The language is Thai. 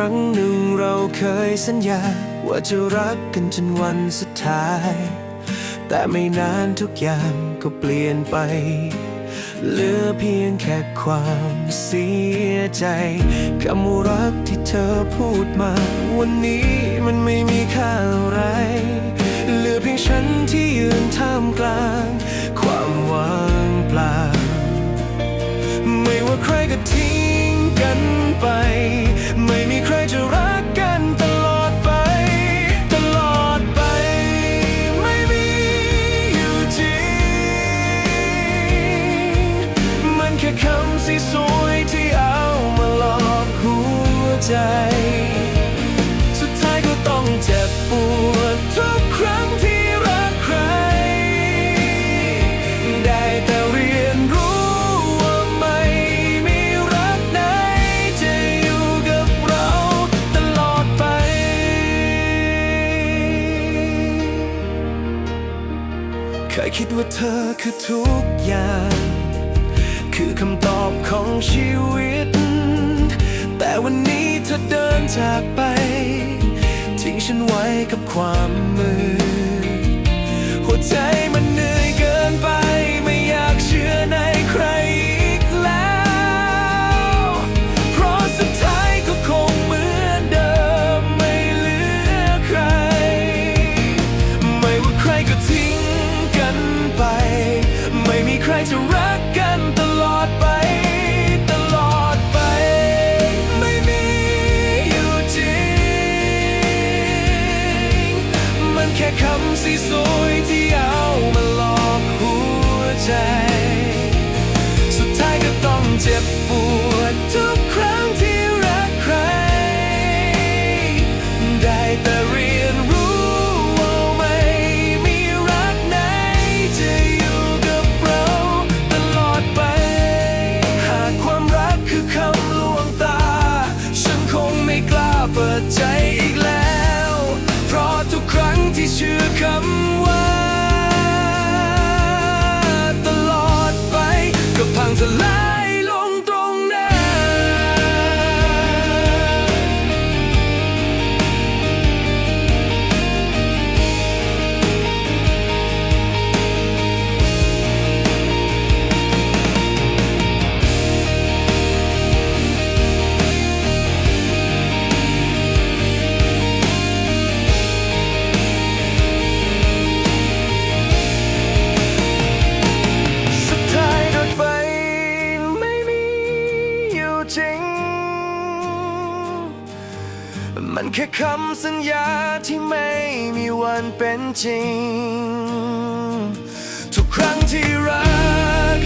รั้งหนึ่งเราเคยสัญญา ว่าจะรักกันจนวันสุดท้าย แต่ไม่นานทุกอย่างก็เปลี่ยนไป เหลือเพียงแค่ความเสียใจคำว่ารักที่เธอพูดมา วันนี้มันไม่มีค่าอะไรเหลือเพียงฉันที่ยืนท่ามกลาง ความว่างเปล่า ไม่ว่าใครก็ทิ้งกันไป ว่าเธอคือทุกอย่าง คือคำตอบของชีวิต แต่วันนี้เธอเดินจากไป ทิ้งฉันไว้กับความมืดหัวใจมัน ค่คำสีสวยที่เอามาหลอกหัวใจ สุดท้ายก็ต้องเจ็บปวดทุกครั้งที่รักใคร ได้แต่เรียนรู้ว่าไม่มีรักไหนจะอยู่กับเราตลอดไป หากความรักคือคำลวงตา ฉันคงไม่กล้าเปิดใจอีก เชื่อคำว่า มันแค่คำสัญญาที่ไม่มีวันเป็นจริง ทุกครั้งที่รัก